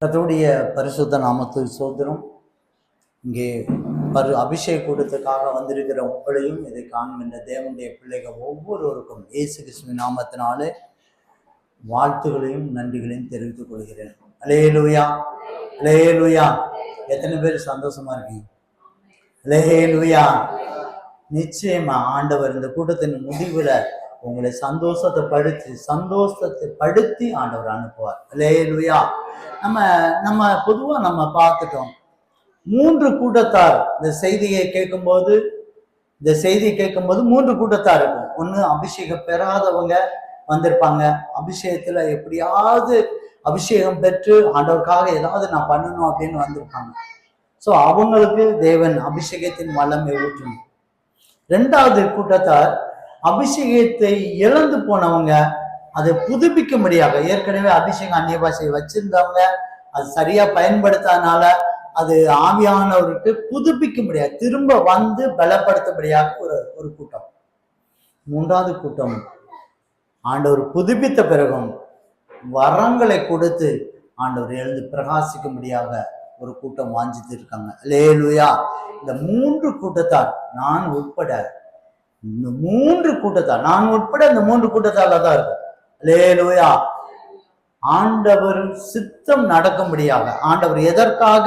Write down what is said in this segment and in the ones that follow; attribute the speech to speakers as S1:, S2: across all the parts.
S1: கர்த்தருடைய பரிசுத்த நாமத்துக்கு சோதனம் இங்கே மறு அபிஷேக கூட்டத்துக்காக வந்திருக்கிற உங்களையும் இதை காண்கின்ற தேவனுடைய பிள்ளைகள் ஒவ்வொருவருக்கும் இயேசு கிருஷ்ண நாமத்தினாலே வாழ்த்துகளையும் நன்றிகளையும் தெரிவித்துக் கொள்கிறேன். அலேலுயா அலேலுயா எத்தனை பேர் சந்தோஷமா இருக்கீங்க? அலேலுயா நிச்சயமா ஆண்டவர் இந்த கூட்டத்தின் முடிவுல உங்களை சந்தோஷத்தை படுத்தி சந்தோஷத்தை படுத்தி ஆண்டவர் அனுப்புவார். லேலுயா நம்ம நம்ம பொதுவாக நம்ம பார்த்துட்டோம். மூன்று கூட்டத்தார். இந்த செய்தியை கேட்கும்போது இந்த செய்தியை கேட்கும்போது மூன்று கூட்டத்தார் இருக்கும். ஒன்று அபிஷேகம் பெறாதவங்க வந்திருப்பாங்க. அபிஷேகத்துல எப்படியாவது அபிஷேகம் பெற்று ஆண்டவருக்காக ஏதாவது நான் பண்ணணும் அப்படின்னு வந்திருப்பாங்க. ஸோ அவங்களுக்கு தேவன் அபிஷேகத்தின் வல்லமை ஊற்றணும் ரெண்டாவது கூட்டத்தார் அபிஷேகத்தை இழந்து போனவங்க அதை புதுப்பிக்க முடியாது ஏற்கனவே அபிஷேகம் அந்நிய பாஷையை வச்சிருந்தவங்க அது சரியா பயன்படுத்தாதனால அது ஆவியானவருக்கு புதுப்பிக்க முடியாது திரும்ப வந்து பலப்படுத்தும்படியாக ஒரு ஒரு கூட்டம். மூன்றாவது கூட்டம் ஆண்டவர் புதுப்பித்த பிறகும் வரங்களை கொடுத்து ஆண்டவர் எழுந்து பிரகாசிக்க முடியாத ஒரு கூட்டம் வாஞ்சித்து இருக்காங்க. லேலுயா இந்த மூன்று கூட்டத்தார் நான் உட்பட இந்த மூன்று கூட்டத்தார் நான் உட்பட இந்த மூன்று கூட்டத்தால தான் இருக்கும் லேலுயா ஆண்டவர் சித்தம் நடக்கும்படியாக ஆண்டவர் எதற்காக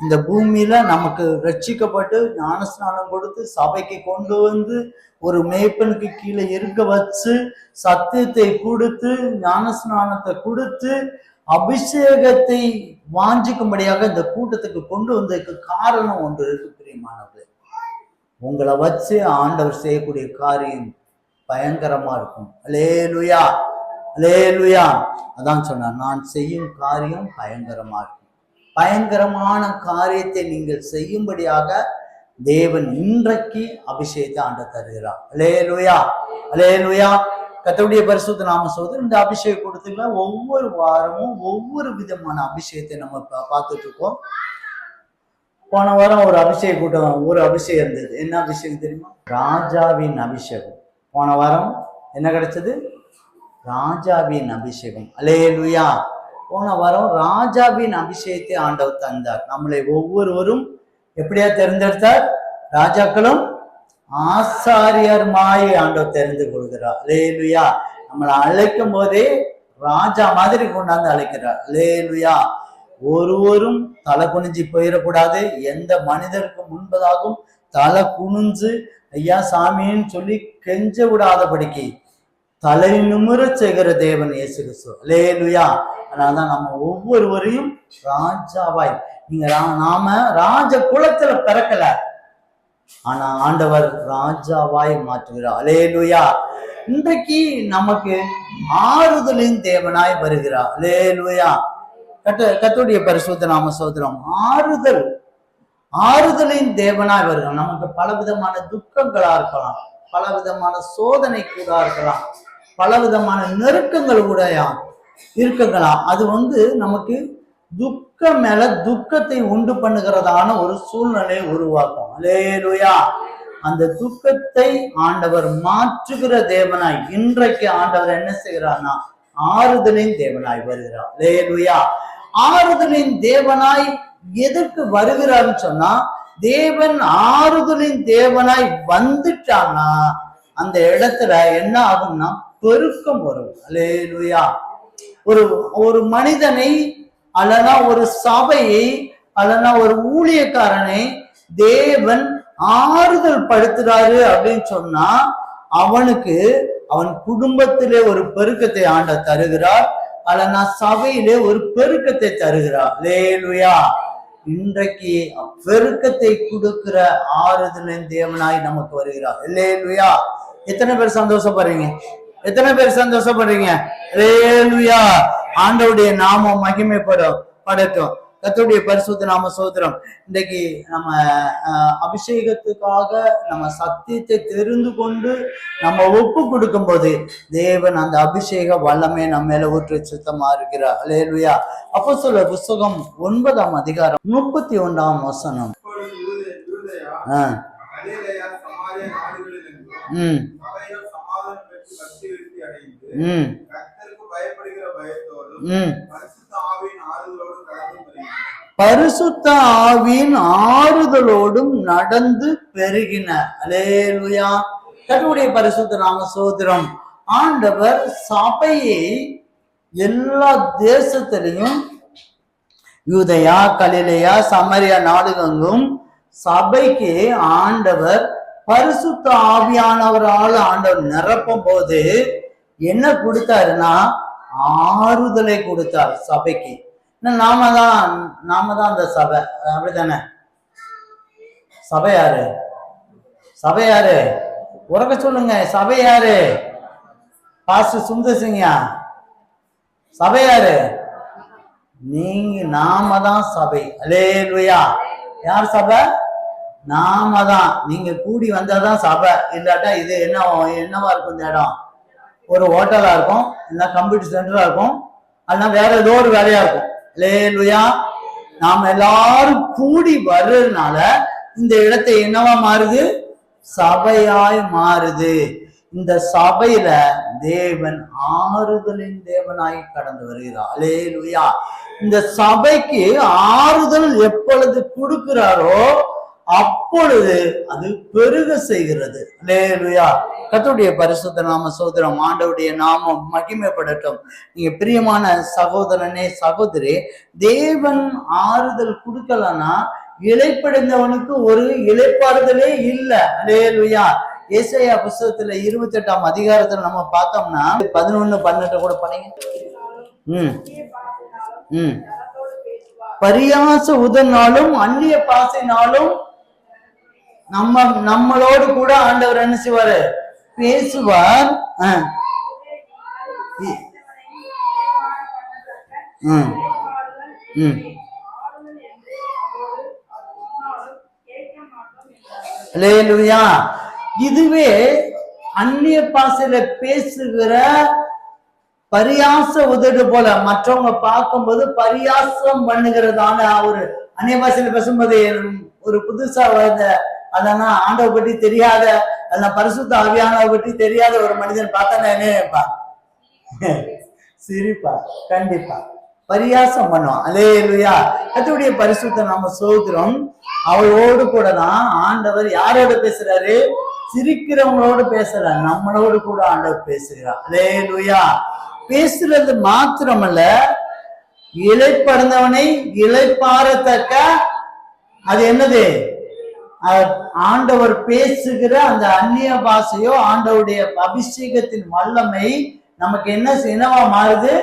S1: இந்த பூமியில நமக்கு ரட்சிக்கப்பட்டு ஞானஸ்நானம் கொடுத்து சபைக்கு கொண்டு வந்து ஒரு மேய்ப்பனுக்கு கீழே இருக்க வச்சு சத்தியத்தை கொடுத்து ஞானஸ்நானத்தை கொடுத்து அபிஷேகத்தை வாஞ்சிக்கும்படியாக இந்த கூட்டத்துக்கு கொண்டு வந்ததுக்கு காரணம் ஒன்று இருக்கு பிரியமானது உங்களை வச்சு ஆண்டவர் செய்யக்கூடிய காரியம் பயங்கரமா இருக்கும். அலேலுயா அலேலுயா அதான் சொன்னார் நான் செய்யும் காரியம் பயங்கரமா இருக்கும். பயங்கரமான காரியத்தை நீங்கள் செய்யும்படியாக தேவன் இன்றைக்கு அபிஷேகத்தை ஆண்ட தருகிறார். அலேலுயா அலேலுயா கத்தருடைய பரிசுத்த நாம சோதர் இந்த அபிஷேகம் கொடுத்துங்களா? ஒவ்வொரு வாரமும் ஒவ்வொரு விதமான அபிஷேகத்தை நம்ம பா- பார்த்துட்டு இருக்கோம் போன வாரம் ஒரு அபிஷேக கூட்டம் ஒரு அபிஷேகம் இருந்தது. என்ன அபிஷேகம் தெரியுமா? ராஜாவின் அபிஷேகம். போன வாரம் என்ன கிடைச்சது? ராஜாவின் அபிஷேகம். அலேலுயா போன வாரம் ராஜாவின் அபிஷேகத்தை ஆண்டவர் தந்தார். நம்மளை ஒவ்வொருவரும் எப்படியா தேர்ந்தெடுத்தார்? ராஜாக்களும் ஆசாரியர்மாய் ஆண்டவர் தெரிந்து கொள்கிறார். லேலுயா நம்மளை அழைக்கும் போதே ராஜா மாதிரி கொண்டாந்து அழைக்கிறார். லேலுயா ஒருவரும் தலை குனிஞ்சு போயிடக்கூடாது. எந்த மனிதருக்கு முன்பதாகவும் தலை குனிஞ்சு ஐயா சாமின்னு சொல்லி கெஞ்ச விடாதபடிக்கு தலை நிமிர செய்கிற தேவன் இயேசு கிறிஸ்து. லேலுயா அதனாலதான் நம்ம ஒவ்வொருவரையும் ராஜாவாய். நீங்க நாம ராஜ குலத்துல பிறக்கல. ஆனா ஆண்டவர் ராஜாவாய் மாற்றுகிறார். அலேலுயா இன்றைக்கு நமக்கு ஆறுதலின் தேவனாய் வருகிறார். அலேலுயா கத்த கத்துடைய பரிசுத்த நாம சோதரம் ஆறுதல். ஆறுதலின் தேவனாய் வருகிறார். நமக்கு பல விதமான துக்கங்களா இருக்கலாம். பல விதமான சோதனை கூட இருக்கலாம். பல விதமான நெருக்கங்கள் கூட இருக்கலாம் அது வந்து நமக்கு துக்கம் மேல துக்கத்தை உண்டு பண்ணுகிறதான ஒரு சூழ்நிலையை உருவாக்கும். அலேலுயா அந்த துக்கத்தை ஆண்டவர் மாற்றுகிற தேவனாய் இன்றைக்கு ஆண்டவர் என்ன செய்கிறார்னா ஆறுதலின் தேவனாய் வருகிறார். லேலுயா ஆறுதலின் தேவனாய் எதற்கு வருகிறார்னு சொன்னா தேவன் ஆறுதலின் தேவனாய் வந்துட்டான்னா அந்த இடத்துல என்ன ஆகும்னா பெருக்கம் வரும். அலேலுயா ஒரு ஒரு மனிதனை அல்லனா ஒரு சபையை அல்லனா ஒரு ஊழியக்காரனை தேவன் ஆறுதல் படுத்துறாரு அப்படின்னு சொன்னா அவனுக்கு அவன் குடும்பத்திலே ஒரு பெருக்கத்தை ஆண்ட தருகிறார். அல்லனா சபையிலே ஒரு பெருக்கத்தை தருகிறார். லேலுயா இன்றைக்கு பெருக்கத்தை கொடுக்கிற ஆறுதலின் தேவனாய் நமக்கு வருகிறார். லேலுயா எத்தனை பேர் சந்தோஷப்படுறீங்க? எத்தனை பேர் சந்தோஷப்படுறீங்க? லேலுயா ஆண்டவுடைய நாமம் மகிமைப்படும். படட்டும் கர்த்தருடைய பரிசுத்த நாம சோதரம் இன்றைக்கு நம்ம அபிஷேகத்துக்காக நம்ம சத்தியத்தை தெரிந்து கொண்டு நம்ம ஒப்பு கொடுக்கும்போது தேவன் அந்த அபிஷேக வல்லமை நம்ம மேல ஊற்று சுத்தமா இருக்கிறார். அலேலுயா அப்போ சொல்ல புஸ்தகம் ஒன்பதாம் அதிகாரம் முப்பத்தி ஒன்றாம் வசனம்.
S2: இப்பொழுது யூதே- யூதேயா,
S1: ஆ,
S2: கலிலேயா, சமாரியா நாடுகளிலெங்கும்
S1: ம்.
S2: பரிசுத்த ஆவியின் ஆறுதலோடும்
S1: நடந்து பெருகின அலேலுயா கர்த்தருடைய பரிசுத்த நாம சோதரம் ஆண்டவர் சபையை எல்லா தேசத்திலையும் யூதயா கலிலேயா சமரியா நாடுகெங்கும் சபைக்கு ஆண்டவர் பரிசுத்த ஆவியானவரால் ஆண்டவர் நிரப்பும் போது என்ன கொடுத்தாருன்னா ஆறுதலை கொடுத்தார் சபைக்கு. நாம தான் நாம தான் அந்த சபை. அப்படித்தானே? சபை யாரு? சபை யாரு? உறக்க சொல்லுங்க சபை யாரு? பாஸ்டர் சுந்தர் சிங்யா சபை யாரு? நீங்க நாம தான் சபை. அலேலுயா யார் சபை? நாம தான் நீங்க கூடி வந்தாதான் சபை. இல்லாட்டா இது என்ன என்னவா இருக்கும் இந்த இடம்? ஒரு ஹோட்டலா இருக்கும் இல்லைன்னா கம்ப்யூட்டர் சென்டரா இருக்கும் அல்லனா வேற ஏதோ ஒரு வேலையா இருக்கும். இல்லையா நாம் எல்லாரும் கூடி வர்றதுனால இந்த இடத்தை என்னவா மாறுது? சபையாய் மாறுது. இந்த சபையில தேவன் ஆறுதலின் தேவனாய் கடந்து வருகிறார். அலேலுயா இந்த சபைக்கு ஆறுதல் எப்பொழுது கொடுக்கிறாரோ அப்பொழுது அது பெருக செய்கிறது. லேலுயா கத்துடைய பரிசுத்த நாம சோதரம் ஆண்டவுடைய நாமம் மகிமைப்படட்டும். நீங்க பிரியமான சகோதரனே சகோதரி தேவன் ஆறுதல் கொடுக்கலன்னா இழைப்படைந்தவனுக்கு ஒரு இழைப்பாறுதலே இல்லை. லேலுயா ஏசாயா புஸ்தகத்துல இருபத்தி எட்டாம் அதிகாரத்துல நம்ம பார்த்தோம்னா பதினொன்னு பன்னெண்டு கூட பண்ணீங்க ம். ம். பரியாச உதனாலும் அந்நிய பாசைனாலும் நம்ம நம்மளோடு கூட ஆண்டவர் என்ன செய்வாரு? பேசுவார். இதுவே அந்நிய பாசையில பேசுகிற பரியாச உதடு போல மற்றவங்க பார்க்கும்போது பரியாசம் பண்ணுகிறதான ஒரு அந்நிய பாசையில பேசும்போது ஒரு புதுசா வந்த அதெல்லாம் ஆண்டவை பற்றி தெரியாத அதெல்லாம் பரிசுத்த ஆவியானவை பற்றி தெரியாத ஒரு மனிதன் பார்த்தா நான் என்ன நினைப்பான் சிரிப்பா கண்டிப்பா. பரியாசம் பண்ணுவான். இல்லையா கத்துடைய பரிசுத்த நாம சோதரம் அவளோடு கூட தான் ஆண்டவர் யாரோட பேசுறாரு? சிரிக்கிறவங்களோடு பேசுறார். நம்மளோடு கூட ஆண்டவர் பேசுகிறார். அலேலுயா பேசுறது மாத்திரமல்ல இழைப்படைந்தவனை இழைப்பாரத்தக்க அது என்னது? ஆண்டவர் பேசுகிற அந்த அந்நிய பாஷையோ ஆண்டவருடைய அபிஷேகத்தின் வல்லமை நமக்கு என்ன என்னவா மாறுது?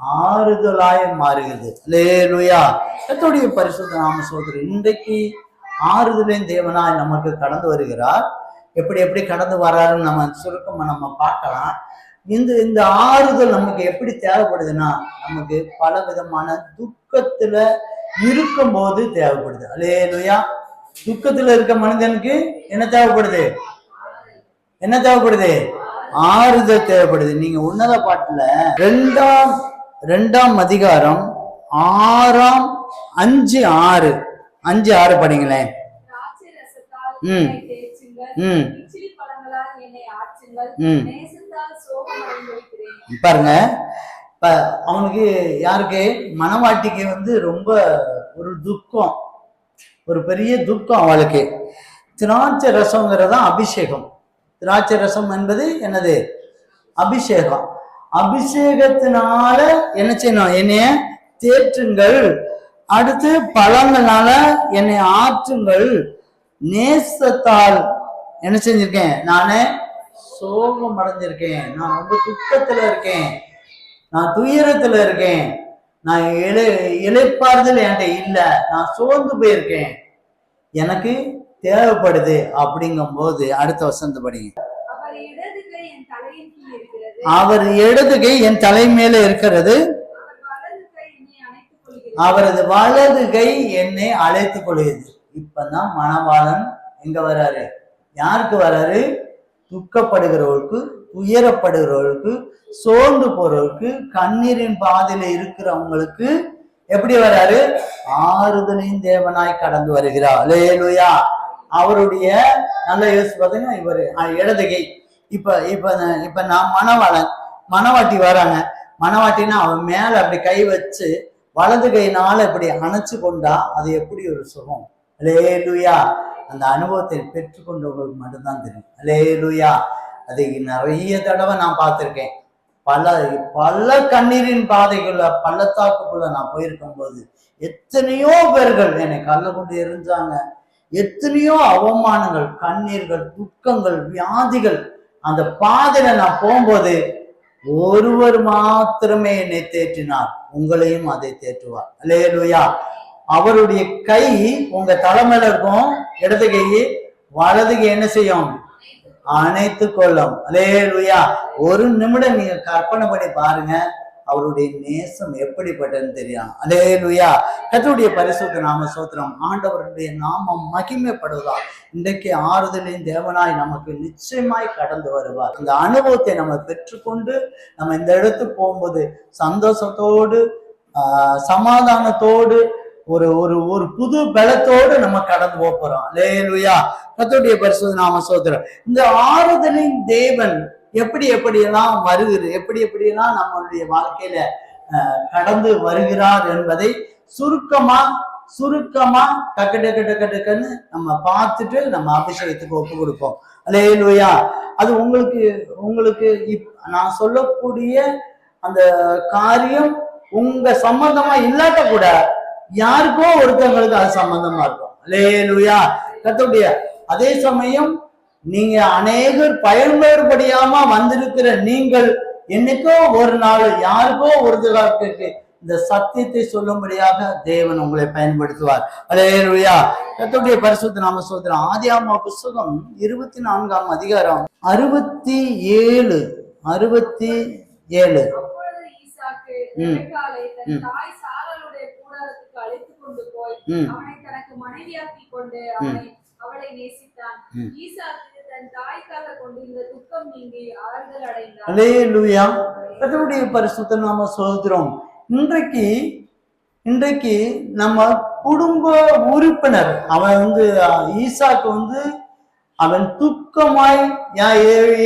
S1: ஆறுதலாய மாறுகிறது. லேலுயா எத்தோடைய பரிசுத்த நாம சோதரி இன்றைக்கு ஆறுதலின் தேவனாய் நமக்கு கடந்து வருகிறார். எப்படி எப்படி கடந்து வர்றாருன்னு நம்ம சுருக்கமா நம்ம பார்க்கலாம். இந்த இந்த ஆறுதல் நமக்கு எப்படி தேவைப்படுதுன்னா நமக்கு பல விதமான துக்கத்துல இருக்கும்போது தேவைப்படுது. அலேலுயா துக்கத்துல இருக்க மனிதனுக்கு என்ன தேவைப்படுது? என்ன தேவைப்படுது? ஆறுதல் தேவைப்படுது. நீங்க உன்னத பாட்டுல ரெண்டாம் ரெண்டாம் அதிகாரம் ஆறாம் அஞ்சு ஆறு. அஞ்சு ஆறு படிங்களேன். ம். ம். ம். பாருங்க. இப்ப அவனுக்கு யாருக்கு? மனவாட்டிக்கு வந்து ரொம்ப ஒரு துக்கம். ஒரு பெரிய துக்கம் அவளுக்கு. திராட்சை ரசம்ங்கிறது தான் அபிஷேகம். திராட்சை ரசம் என்பது என்னது? அபிஷேகம். அபிஷேகத்தினால என்ன செய்யணும்? என்னைய தேற்றுங்கள். அடுத்து பழங்களால என்னை ஆற்றுங்கள். நேசத்தால் என்ன செஞ்சிருக்கேன்? நானே சோகம் அடைஞ்சிருக்கேன் நான் ரொம்ப துக்கத்துல இருக்கேன். நான் துயரத்துல இருக்கேன். நான் இழை இழைப்பாறுதல் என்கிட்ட இல்லை. நான் சோர்ந்து போயிருக்கேன். எனக்கு தேவைப்படுது அப்படிங்கும்போது அடுத்த வசந்த படிங்க.
S3: அவர் இடது கை என்
S1: தலை மேல இருக்கிறது. அவரது வலது கை என்னை அழைத்துக் கொள்கிறது. இப்பதான் மணவாளன் எங்க வராரு? யாருக்கு வராரு? துக்கப்படுகிறவர்களுக்கு துயரப்படுகிறவர்களுக்கு சோர்ந்து போறவர்களுக்கு கண்ணீரின் பாதையில இருக்கிறவங்களுக்கு எப்படி வராரு? ஆறுதலையும் தேவனாய் கடந்து வருகிறார். லேலுயா அவருடைய நல்ல யோசிச்சு பார்த்தீங்கன்னா இவர் இடதுகை. இப்ப இப்ப இப்ப நான் மணவாளன் மணவாட்டி வராங்க. மணவாட்டினா அவன் மேல அப்படி கை வச்சு வலது கையினால இப்படி அணைச்சு கொண்டா அது எப்படி ஒரு சுகம்? லேலுயா அந்த அனுபவத்தை பெற்றுக்கொண்டவர்களுக்கு மட்டும்தான் தெரியும். லேலுயா அதை நிறைய தடவை நான் பார்த்துருக்கேன். பல பல கண்ணீரின் பாதைக்குள்ள பள்ளத்தாக்குக்குள்ள நான் போயிருக்கும் போது எத்தனையோ பேர்கள் என்னை கல்ல கொண்டு இருந்தாங்க எத்தனையோ அவமானங்கள் கண்ணீர்கள் துக்கங்கள் வியாதிகள் அந்த பாதையில நான் போகும்போது ஒருவர் மாத்திரமே என்னை தேற்றினார். உங்களையும் அதை தேற்றுவார். இல்லையா அவருடைய கை உங்க தலைமையில இருக்கும் இடது கை வலதுக்கு என்ன செய்யும்? அணைத்து கொள்ளும். அல்லேலூயா ஒரு நிமிடம் நீங்க கற்பனை பண்ணி பாருங்க. அவருடைய நேசம் எப்படிப்பட்டதுன்னு தெரியும். அலே லுயா கத்தருடைய பரிசுத்த நாம சோத்திரம். ஆண்டவருடைய நாமம் மகிமைப்படுவதா இன்றைக்கு ஆறுதலின் தேவனாய் நமக்கு நிச்சயமாய் கடந்து வருவார். அந்த அனுபவத்தை நம்ம பெற்றுக்கொண்டு நம்ம இந்த இடத்துக்கு போகும்போது சந்தோஷத்தோடு சமாதானத்தோடு ஒரு ஒரு ஒரு புது பலத்தோடு நம்ம கடந்து போகிறோம் போறோம். லேலுயா கத்துடைய பரிசுத்த நாம சோதரம் இந்த ஆறுதலின் தேவன் எப்படி எப்படியெல்லாம் வருகிறது எப்படி எப்படியெல்லாம் நம்மளுடைய வாழ்க்கையில கடந்து வருகிறார் என்பதை சுருக்கமா சுருக்கமா டக்கு டக்கு டக்கு டக்குன்னு நம்ம பார்த்துட்டு நம்ம அபிஷேகத்துக்கு ஒப்பு கொடுப்போம். அல்லேலூயா அது உங்களுக்கு உங்களுக்கு இப் நான் சொல்லக்கூடிய அந்த காரியம் உங்க சம்பந்தமா இல்லாட்ட கூட யாருக்கோ ஒருத்தவங்களுக்கு அது சம்பந்தமா இருக்கும். அல்லேலூயா. கத்துடைய அதே சமயம் நீங்க அநேகர் பயன்பெறுபடியாம வந்திருக்கிற நீங்கள் என்னைக்கோ ஒரு நாள் யாருக்கோ ஒருத்தருக்கு இந்த சத்தியத்தை சொல்லும்படியாக தேவன் உங்களை பயன்படுத்துவார். அலேலுயா கர்த்தருடைய பரிசுத்த நாம சோதரம் ஆதியாமா புஸ்தகம் இருபத்தி நான்காம் அதிகாரம் அறுபத்தி ஏழு அறுபத்தி ஏழு.
S3: அப்பொழுது ஈசாக்கு
S1: ம்.
S3: ரெபெக்காளை தன்
S1: ம்.
S3: தாய் சாராளுடைய கூடாரத்துக்கு அழைத்துக் கொண்டு போய்
S1: ம்
S3: அவனை தனக்கு மனைவியாக்கிக் கொண்டு அவனை அவளை நேசித்தான். ஈசாக்கு தன் தாய்க்காக கொண்டிருந்த துக்கம் நீங்கி ஆறுதல் அடைந்தான்
S1: அலேலுயா கர்த்தருடைய பரிசுத்த நாம சோதரம் இன்றைக்கு இன்றைக்கு நம்ம குடும்ப உறுப்பினர் அவன் வந்து ஈசாக்கு வந்து அவன் துக்கமாய்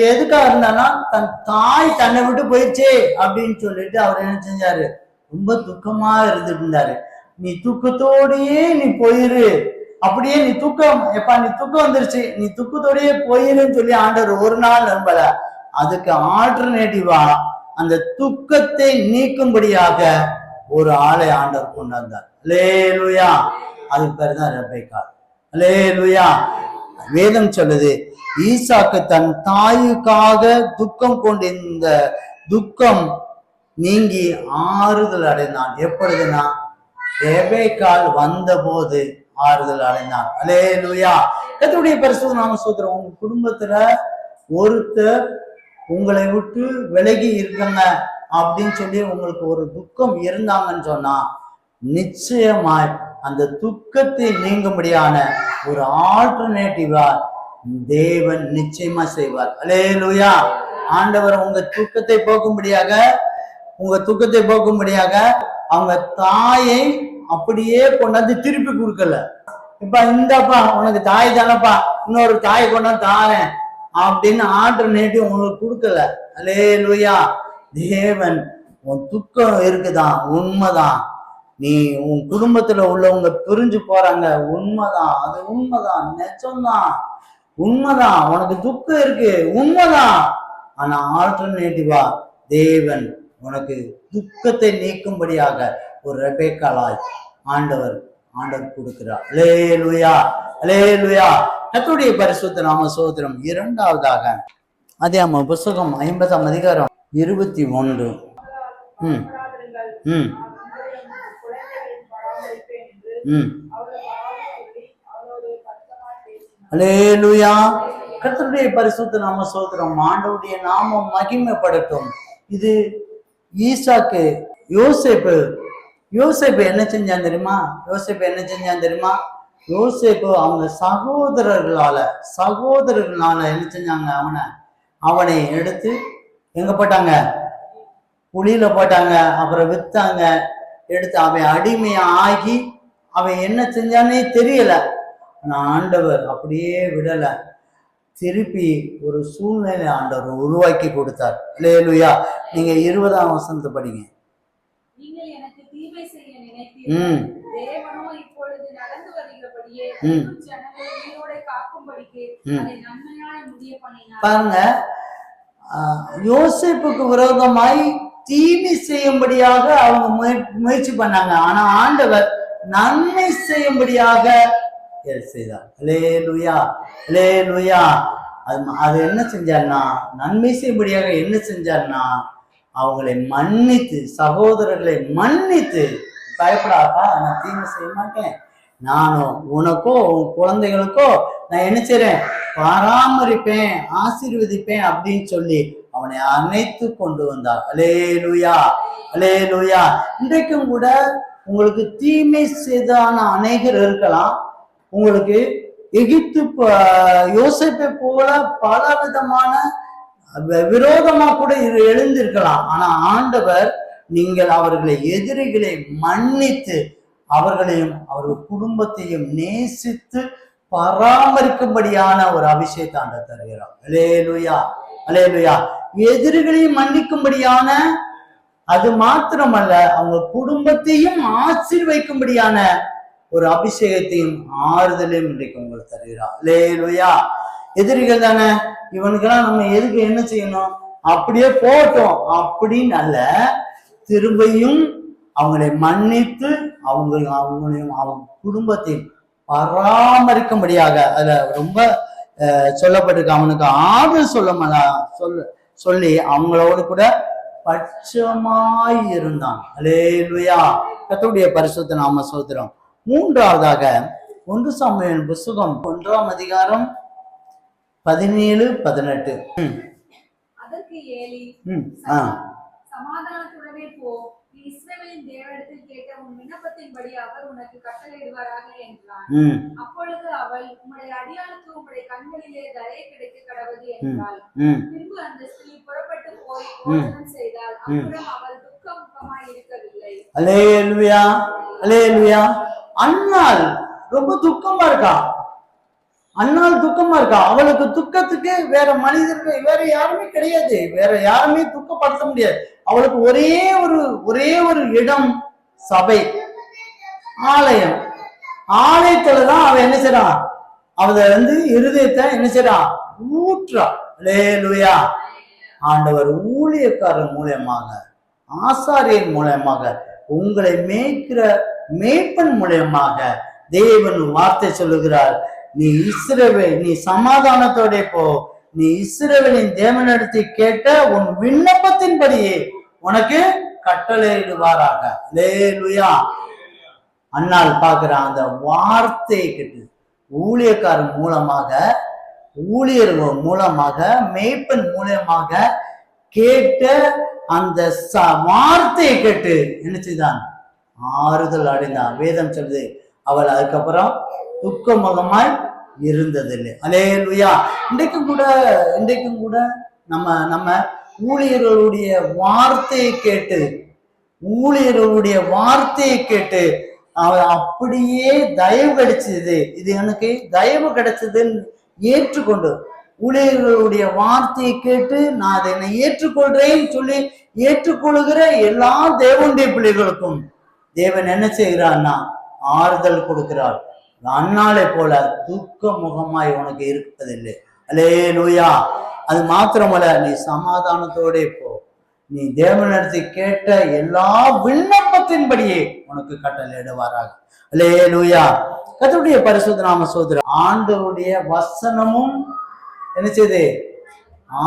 S1: எதுக்காக இருந்தானா தன் தாய் தன்னை விட்டு போயிடுச்சே அப்படின்னு சொல்லிட்டு அவர் என்ன செஞ்சாரு? ரொம்ப துக்கமா இருந்துட்டு இருந்தாரு நீ துக்கத்தோடயே நீ போயிரு. அப்படியே நீ தூக்கம் எப்பா நீ தூக்கம் வந்துருச்சு. நீ துக்கத்தோடயே போயிருன்னு சொல்லி ஆண்டவர் ஒரு நாள் நம்பல. அதுக்கு ஆல்டர்னேட்டிவா அந்த துக்கத்தை நீக்கும்படியாக ஒரு ஆளை ஆண்டவர் கொண்டு வந்தார். லேலுயா அதுக்கு பேர் தான் ரப்பைக்கால் லே லுயா வேதம் சொல்லுது ஈசாக்கு தன் தாயுக்காக துக்கம் கொண்டிருந்த துக்கம் நீங்கி ஆறுதல் அடைந்தான். எப்பொழுதுனா ரெபேக்கால் வந்தபோது ஆறுதல் அடைந்தான் அலேலுயா கத்தருடைய பரிசுத்த நாம சூத்திரம் உங்க குடும்பத்துல ஒருத்தர் உங்களை விட்டு விலகி இருக்கங்க அப்படின்னு சொல்லி உங்களுக்கு ஒரு துக்கம் இருந்தாங்கன்னு சொன்னா நிச்சயமாய் அந்த துக்கத்தை நீங்கும்படியான ஒரு ஆல்டர்னேட்டிவா தேவன் நிச்சயமா செய்வார். அலே லூயா ஆண்டவர் உங்க துக்கத்தை போக்கும்படியாக உங்க துக்கத்தை போக்கும்படியாக அவங்க தாயை அப்படியே கொண்டாந்து திருப்பி கொடுக்கல. இப்ப இந்தப்பா உனக்கு தாய் தானப்பா இன்னொரு தாயை கொண்டாந்து தாரேன் அப்படின்னு ஆல்டர்னேட்டிவ் உங்களுக்கு கொடுக்கல. அலேலுயா தேவன் உன் துக்கம் இருக்குதான் உண்மைதான். நீ உன் குடும்பத்துல உள்ளவங்க பிரிஞ்சு போறாங்க உண்மைதான். அது உண்மைதான் நெச்சம்தான் உண்மைதான். உனக்கு துக்கம் இருக்கு உண்மைதான். ஆனா ஆல்டர்னேட்டிவா தேவன் உனக்கு துக்கத்தை நீக்கும்படியாக ஒரு ரெபேக்காலாய் ஆண்டவர் ஆண்டவர் கொடுக்கிறார். லேலுயா லேலுயா கத்துடைய பரிசுத்த நாம சோதரம் இரண்டாவதாக அதே ஆமா புஸ்தகம் ஐம்பதாம் அதிகாரம் இருபத்தி ஒன்று. ம் ம்
S3: உங்களிடம்
S1: ம் பரிசுத்த நாம சோதரம் ஆண்டவுடைய நாமம் மகிமைப்படட்டும் இது ஈசாக்கு யோசேப்பு. யோசேப்பு என்ன செஞ்சான் தெரியுமா? யோசேப்பு என்ன செஞ்சான் தெரியுமா? யோசேப்பு அவங்க சகோதரர்களால சகோதரர்களால என்ன செஞ்சாங்க அவனை? அவனை எடுத்து எங்க போட்டாங்க? குழியில போட்டாங்க அப்புறம் வித்தாங்க. எடுத்து அவன் அடிமையா ஆகி அவன் என்ன செஞ்சானே தெரியல. ஆனா ஆண்டவர் அப்படியே விடலை. திருப்பி ஒரு சூழ்நிலை ஆண்டவர் உருவாக்கி கொடுத்தார். லேலுயா நீங்க இருபதாம் வசனத்தை படிங்க. ம். பாருங்க. யோசேப்புக்கு விரோதமாய் தீமை செய்யும்படியாக அவங்க முய- முயற்சி பண்ணாங்க. ஆனா ஆண்டவர் நன்மை செய்யும்படியாக செய்தார் லே லுயா லே லுயா அது அது என்ன செஞ்சார்னா நன்மை செய்யும்படியாக என்ன செஞ்சார்னா அவங்களை மன்னித்து சகோதரர்களை மன்னித்து பயப்படாப்பா நான் தீமை செய்ய மாட்டேன். நானும் உனக்கோ உன் குழந்தைகளுக்கோ நான் என்ன செய்றேன்? பராமரிப்பேன் ஆசீர்வதிப்பேன் அப்படின்னு சொல்லி அவனை அணைத்து கொண்டு வந்தார். அலே லுயா அலே லுயா இன்றைக்கும் கூட உங்களுக்கு தீமை செய்தான அநேகர் இருக்கலாம். உங்களுக்கு எகிப்து யோசிப்பை போல பல விதமான வி- விரோதமா கூட எழுந்திருக்கலாம். ஆனா ஆண்டவர் நீங்கள் அவர்களை எதிரிகளை மன்னித்து அவர்களையும் அவர்கள் குடும்பத்தையும் நேசித்து பராமரிக்கும்படியான ஒரு அபிஷேகத்தை ஆண்டவர் தருகிறார். அலேலுயா அலேலுயா. எதிரிகளையும் மன்னிக்கும்படியான அது மாத்திரமல்ல அவங்க குடும்பத்தையும் ஆசீர்வைக்கும்படியான ஒரு அபிஷேகத்தையும் ஆறுதலையும் இன்றைக்கு உங்களுக்கு தருகிறார் லேலுயா எதிரிகள் தானே? இவனுக்கெல்லாம் நம்ம எதுக்கு என்ன செய்யணும்? அப்படியே போட்டோம் அப்படின்னு அல்ல. திரும்பியும் அவங்களை மன்னித்து அவங்க அவங்களையும் அவங்க குடும்பத்தையும் பராமரிக்கும்படியாக அதுல ரொம்ப சொல்லப்பட்டிருக்கு. அவனுக்கு ஆறுதல் சொல்ல சொல்ல சொல்லி அவங்களோடு கூட பட்சமாய் இருந்தான். அலேலுயா கத்தோடைய பரிசுத்த நாம சோத்திரம். மூன்றாவதாக ஒன்று சாமுவேல் புஸ்தகம் ஒன்றாம் அதிகாரம் பதினேழு பதினெட்டு.
S3: அதற்கு சமாதானத்துடனே போ நீ இஸ்ரவேலின் தேவனிடத்தில் கேட்ட உன் விண்ணப்பத்தின்படி அவர் உனக்கு கட்டளையிடுவாராக என்றான். அப்பொழுது அவள் உம்முடைய அடியாளுக்கு உம்முடைய கண்களிலே தயை கிடைக்க கடவுது என்றாள். பின்பு அந்த ஸ்திரீ புறப்பட்டு போய் செய்தாள். அப்புறம் அவள் அலே முகமாய்
S1: ரொம்ப துக்கமா இருக்கா? அண்ணால் துக்கமா இருக்கா? அவளுக்கு துக்கத்துக்கு வேற மனிதர்கள் வேற யாருமே கிடையாது. வேற யாருமே துக்கப்படுத்த முடியாது. அவளுக்கு ஒரே ஒரு ஒரே ஒரு இடம் சபை. ஆலயம். ஆலயத்துலதான் அவ என்ன செய்றா அவ வந்து இருதயத்தை என்ன செய்றா ஊற்றா லேலுயா ஆண்டவர் ஊழியக்காரர் மூலியமாக. ஆசாரியன் மூலயமாக உங்களை மேய்க்கிற மேய்ப்பன் மூலயமாக தேவன் வார்த்தை சொல்லுகிறார். நீ இஸ்ரவே நீ சமாதானத்தோட போ. நீ இஸ்ரவேலின் தேவனிடத்தை கேட்ட உன் விண்ணப்பத்தின்படியே உனக்கு கட்டளையிடுவாராக. லேலுயா அண்ணால் பார்க்கிற அந்த வார்த்தையை கேட்டு ஊழியக்காரன் மூலமாக ஊழியர்கள் மூலமாக மேய்ப்பன் மூலமாக கேட்ட அந்த வார்த்தையை கேட்டு என்ன செய்தான்? ஆறுதல் அடைந்தான். வேதம் சொல்லுது அவள் அதுக்கப்புறம் துக்கமுகமாய் இருந்ததில்லை. இருந்ததில்லை அலேலுயா இன்றைக்கும் கூட இன்றைக்கும் கூட நம்ம நம்ம ஊழியர்களுடைய வார்த்தையை கேட்டு ஊழியர்களுடைய வார்த்தையை கேட்டு அவன் அப்படியே தயவு கிடைச்சது. இது எனக்கு தயவு கிடைச்சதுன்னு ஏற்றுக்கொண்டு ஊழியர்களுடைய வார்த்தையை கேட்டு நான் அதை என்னை ஏற்றுக்கொள்றேன்னு சொல்லி ஏற்றுக்கொள்கிற எல்லா தேவனுடைய பிள்ளைகளுக்கும் தேவன் என்ன செய்கிறான்னா ஆறுதல் கொடுக்கிறார். அண்ணாலே போல துக்க முகமாய் உனக்கு இருப்பதில்லை. அலே லூயா அது மாத்திரமல்ல நீ சமாதானத்தோட போ. நீ தேவனிடத்தை கேட்ட எல்லா விண்ணப்பத்தின்படியே உனக்கு கட்டளையிடுவாராக அலே லூயா கத்தருடைய பரிசுத்த நாம சோதர ஆண்டவருடைய வசனமும் என்ன செய்யுது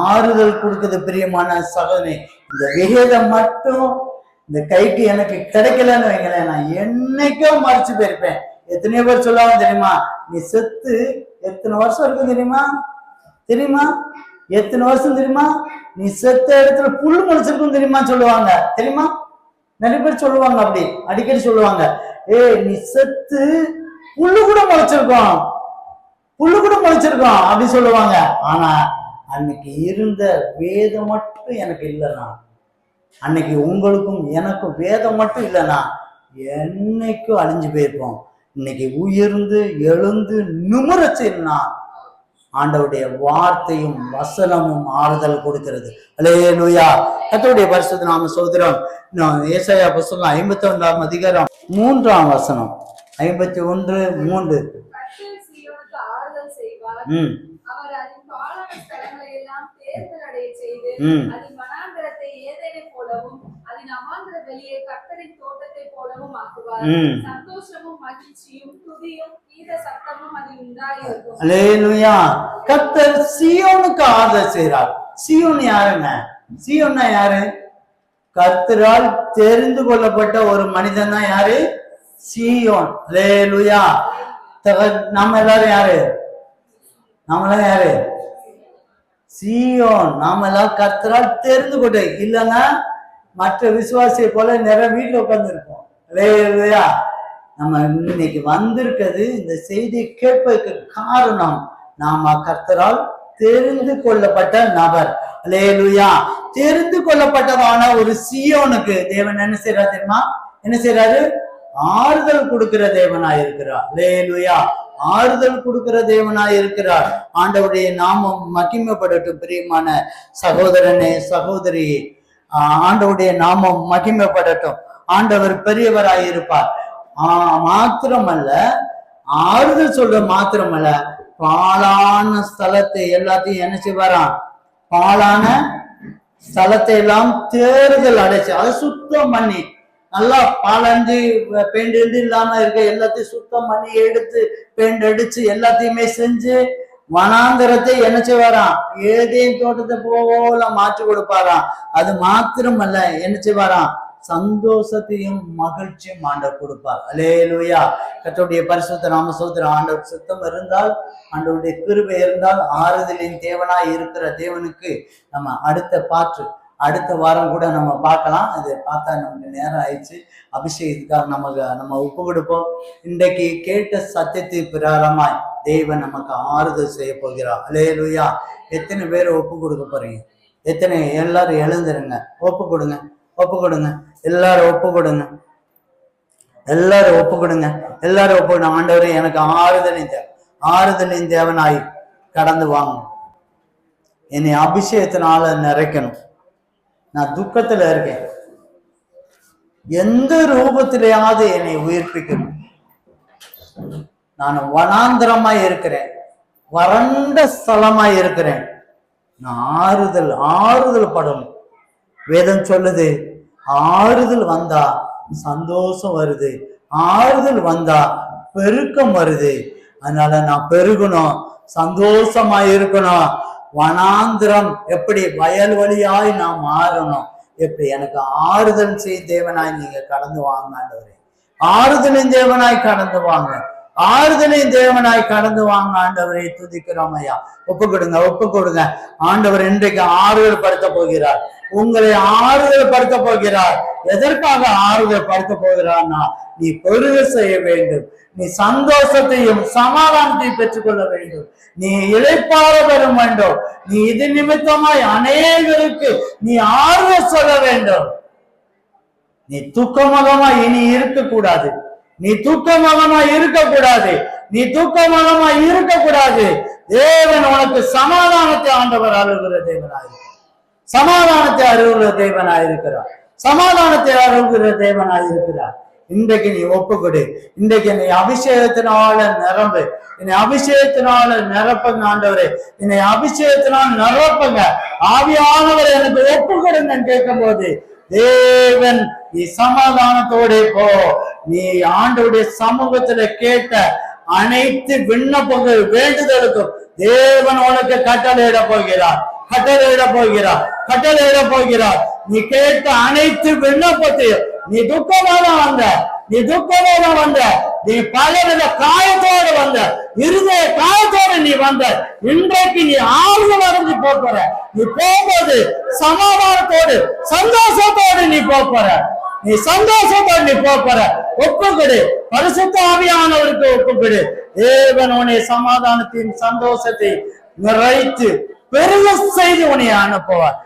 S1: ஆறுதல் கொடுக்குது பிரியமான சகோதரி இந்த விகிதம் மட்டும் இந்த கைக்கு எனக்கு கிடைக்கலன்னு வைங்களேன் நான் என்னைக்கோ மறைச்சு போயிருப்பேன். எத்தனையோ பேர் சொல்லுவாங்க தெரியுமா? நீ செத்து எத்தனை வருஷம் இருக்கும் தெரியுமா? தெரியுமா? எத்தனை வருஷம் தெரியுமா? நீ செத்த இடத்துல புல் முளைச்சிருக்கும் தெரியுமா சொல்லுவாங்க. தெரியுமா? நிறைய பேர் சொல்லுவாங்க அப்படி அடிக்கடி சொல்லுவாங்க. ஏய் நீ செத்து புல்லு கூட முளைச்சிருக்கோம். புல்லு கூட முளைச்சிருக்கோம் அப்படி சொல்லுவாங்க. ஆனா அன்னைக்கு இருந்த வேதம் மட்டும் எனக்கு இல்லைண்ணா. அன்னைக்கு உங்களுக்கும் எனக்கும் வேதம் மட்டும் இல்லைண்ணா. என்னைக்கும் அழிஞ்சு போயிருப்போம். இன்னைக்கு உயர்ந்து எழுந்து நிமிரச்சுன்னா ஆண்டவுடைய வார்த்தையும் வசனமும் ஆறுதல் கொடுக்கிறது. அல்லேலூயா கத்தோடைய பரிசுத்த நாம சோதரம் ஏசாயா புஸ்தகம் ஐம்பத்தி ஒன்றாம் அதிகாரம் மூன்றாம் வசனம். ஐம்பத்தி ஒன்று மூன்று
S3: கர்த்தர் சீயோனுக்கு ஆறுதல் செய்வார்
S1: ம்
S3: அவர் அதன் பாழான ஸ்தலங்களை எல்லாம் தேர்தல் அடைய செய்து
S1: ம்.
S3: அதன் வனாந்தரத்தை ஏதேனை போலவும் அதன் அவாந்தர வெளியே கர்த்தரின் தோட்டத்தை போலவும் ஆக்குவார். சந்தோஷமும் மகிழ்ச்சியும் துதியும் கீத சத்தமும் அதில் உண்டாயிருக்கும்.
S1: அல்லேலூயா. கர்த்தர் சியோனுக்கு ஆறுதல் செய்கிறார். சியோன் யாருங்க சியோன்னா யாரு? கர்த்தரால் தெரிந்து கொள்ளப்பட்ட ஒரு மனிதன் தான் யாரு? சியோன். தக- நம்ம எல்லாரும் யாரு? நாமெல்லாம் யாரு? சியோன். நாம எல்லாம் கர்த்தரால் தெரிந்து கொண்டு இல்லைன்னா மற்ற விசுவாசியை போல நிறைய வீட்டுல உட்காந்துருப்போம் இல்லையா நம்ம இன்னைக்கு வந்திருக்கிறது இந்த செய்தியை கேட்பதற்கு காரணம் நாம கர்த்தரால் தெரிந்து கொள்ளப்பட்ட நபர். அல்லேலூயா தெரிந்து கொள்ளப்பட்டதான ஒரு சியோனுக்கு தேவன் என்ன செய்யறாரு தெரியுமா? என்ன செய்யறாரு ஆறுதல் கொடுக்கிற தேவனா இருக்கிறார் அல்லேலூயா ஆறுதல் கொடுக்கிற தேவனாய் இருக்கிறார். ஆண்டவருடைய நாமம் மகிமைப்படட்டும் பிரியமான சகோதரனே சகோதரி. ஆஹ் ஆண்டவருடைய நாமம் மகிமைப்படட்டும். ஆண்டவர் பெரியவராய் இருப்பார். ஆஹ் மாத்திரமல்ல ஆறுதல் சொல்ற மாத்திரமல்ல பாலான ஸ்தலத்தை எல்லாத்தையும் என்ன செய்வாராம்? பாலான ஸ்தலத்தை எல்லாம் தேர்தல் அடைச்சு அதை சுத்தம் பண்ணி நல்லா பாலஞ்சு பெயிண்ட் இல்லாம இருக்க எல்லாத்தையும் சுத்தம் பண்ணி எடுத்து பெயிண்ட் அடிச்சு எல்லாத்தையுமே செஞ்சு வனாந்தரத்தை என்ன வரான். ஏதேன் தோட்டத்தை போல மாற்றி கொடுப்பாராம். அது மாத்திரமல்ல என்ன செய்வாராம் சந்தோஷத்தையும் மகிழ்ச்சியும் ஆண்டவர் கொடுப்பார். அலேலுயா. கத்தோடைய பரிசுத்த நாம சோதர ஆண்டவர் சுத்தம் இருந்தால் ஆண்டவருடைய கிருபை இருந்தால் ஆறுதலின் தேவனாய் இருக்கிற தேவனுக்கு நம்ம அடுத்த பாற்று அடுத்த வாரம் கூட நம்ம பார்க்கலாம். அது பார்த்தா நமக்கு நேரம் ஆயிடுச்சு. அபிஷேகத்துக்காக நமக்கு நம்ம ஒப்பு கொடுப்போம். இன்றைக்கு கேட்ட சத்தியத்தை பிரகாரமாய் தெய்வன் நமக்கு ஆறுதல் செய்ய போகிறார். அலேலுயா எத்தனை பேர் ஒப்பு கொடுக்க போறீங்க? எத்தனை? எல்லாரும் எழுந்துருங்க. ஒப்பு கொடுங்க. ஒப்பு கொடுங்க. எல்லாரும் ஒப்பு கொடுங்க. எல்லாரும் ஒப்பு கொடுங்க. எல்லாரும் ஒப்பு கொடுங்க. ஆண்டவரே எனக்கு ஆறுதலின் தேவை ஆறுதலின் தேவனாய் கடந்து வாங்க. என்னை அபிஷேகத்தினால நிறைக்கணும். நான் துக்கத்துல இருக்கேன். எந்த ரூபத்திலேயாவது என்னை உயிர்ப்பிக்கணும் நான் வனாந்திரமாய் இருக்கிறேன். வறண்ட ஸ்தலமாய் இருக்கிறேன். நான் ஆறுதல் ஆறுதல் படணும் வேதம் சொல்லுது ஆறுதல் வந்தா சந்தோஷம் வருது. ஆறுதல் வந்தா பெருக்கம் வருது. அதனால நான் பெருகணும் சந்தோஷமா இருக்கணும். வனாந்திரம் எப்படி வயல் வழியாய் நாம் மாறணும்? எப்படி எனக்கு ஆறுதல் செய் தேவனாய் நீங்க கடந்து வாங்காண்டவரே ஆறுதலின் தேவனாய் கடந்து வாங்க. ஆறுதலின் தேவனாய் கடந்து வாங்க ஆண்டவரை. துதிக்கிறோம் ஐயா. ஒப்பு கொடுங்க ஒப்பு கொடுங்க. ஆண்டவர் இன்றைக்கு ஆறுதல் படுத்த போகிறார். உங்களை ஆறுதல் படுத்த போகிறார். எதற்காக ஆறுதல் படுத்த போகிறான்னா நீ பெருக செய்ய வேண்டும். நீ சந்தோஷத்தையும் சமாதானத்தையும் பெற்றுக்கொள்ள வேண்டும். நீ இழைப்பார பெறும் வேண்டும். நீ இது நிமித்தமாய் அநேகருக்கு நீ ஆறுதல் சொல்ல வேண்டும். நீ துக்கமகமா இனி இருக்கக்கூடாது. நீ துக்கமுகமா இருக்கக்கூடாது. நீ துக்கமுகமா இருக்கக்கூடாது. தேவன் உனக்கு சமாதானத்தை ஆண்டவர் அழுகிற தேவனாயிருக்கிறார் சமாதானத்தை அருகிற தேவனாயிருக்கிறார். சமாதானத்தை அருகிற தேவனாயிருக்கிறார். இன்றைக்கு நீ ஒப்புக்கொடு. இன்றைக்கு நீ அபிஷேகத்தினால நிரம்பு. என்னை அபிஷேகத்தினால நிரப்புங்க ஆண்டவரே. என்னை அபிஷேகத்தினால் நிரப்புங்க. ஆவியானவர் எனக்கு ஒப்பு கொடுங்கன்னு கேட்கும் போது தேவன் நீ சமாதானத்தோட போ. நீ ஆண்டவுடைய சமூகத்துல கேட்ட அனைத்து விண்ணப்பங்கள் வேண்டுதலுக்கும் தேவன் உனக்கு கட்டளையிட போகிறார். கட்டளையிட போகிறார் கட்டளையிட போகிறார். நீ கேட்ட அனைத்து விண்ணப்பத்தையும் நீ துக்கமாக வந்த நீ துக்கமாக வந்த நீ பலவித காயத்தோடு வந்த இருதய காயத்தோடு நீ வந்த இன்றைக்கு நீ ஆறுதல் அடைஞ்சு போற. நீ போகும்போது சமாதானத்தோடு சந்தோஷத்தோடு நீ போற. நீ சந்தோஷத்தோடு நீ போற. ஒப்புக்கொடு. பரிசுத்த ஆவியானவருக்கு ஒப்புக்கொடு. தேவன் உன்னை சமாதானத்தின் சந்தோஷத்தை நிறைத்து பெரிய செய்தி உன்னை அனுப்புவார்.